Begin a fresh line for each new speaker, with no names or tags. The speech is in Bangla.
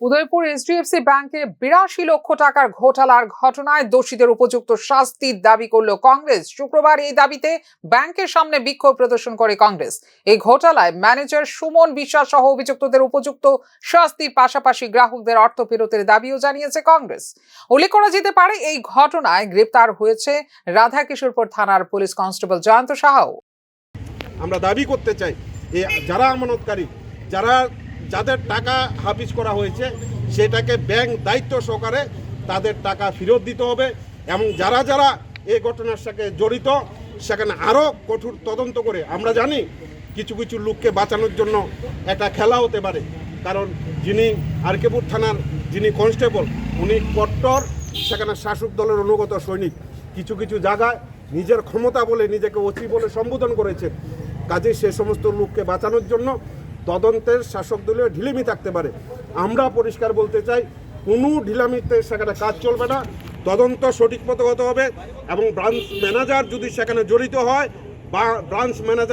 উদয়পুর এইচডিএফসি ব্যাংকে বিরাশি লক্ষ টাকার ঘোটালার ঘটনায় দোষীদের উপযুক্ত শাস্তির দাবি করল কংগ্রেস। শুক্রবার এই দাবিতে ব্যাংকের সামনে বিক্ষোভ প্রদর্শন করে কংগ্রেস। এই ঘোটালায় ম্যানেজার সুমন বিশ্বাস সহ অভিযুক্তদের উপযুক্ত শাস্তির পাশাপাশি গ্রাহকদের অর্থ ফেরতের দাবিও জানিয়েছে কংগ্রেস। উল্লেখ করা যেতে পারে, এই ঘটনায় গ্রেপ্তার হয়েছে রাধাকিশোরপুর থানার পুলিশ কনস্টেবল জয়ন্ত সাহাও
আমরা দাবি করতে চাই যারা আমানতকারী, যারা যাদের টাকা হাফিজ করা হয়েছে, সেটাকে ব্যাংক দায়িত্ব সহকারে তাদের টাকা ফেরত দিতে হবে এবং যারা যারা এই ঘটনার সাথে জড়িত, সেখানে আরও কঠোর তদন্ত করে আমরা জানি কিছু কিছু লোককে বাঁচানোর জন্য একটা খেলা হতে পারে। কারণ যিনি আরকেপুর থানার যিনি কনস্টেবল, উনি কট্টর, সেখানে শাসক দলের অনুগত সৈনিক। কিছু কিছু জায়গায় নিজের ক্ষমতা বলে নিজেকে অতি বলে সম্বোধন করেছে কাজে সে সমস্ত লোককে বাঁচানোর জন্য তদন্তের শাসক দলীয় ঢিলেমি থাকতে পারে। আমরা পরিষ্কার বলতে চাই, কোনো ঢিলামিতে সেখানে কাজ চলবে না। তদন্ত সঠিক মতো হতে হবে এবং ব্রাঞ্চ ম্যানেজার যদি সেখানে জড়িত হয় বা ব্রাঞ্চ ম্যানেজার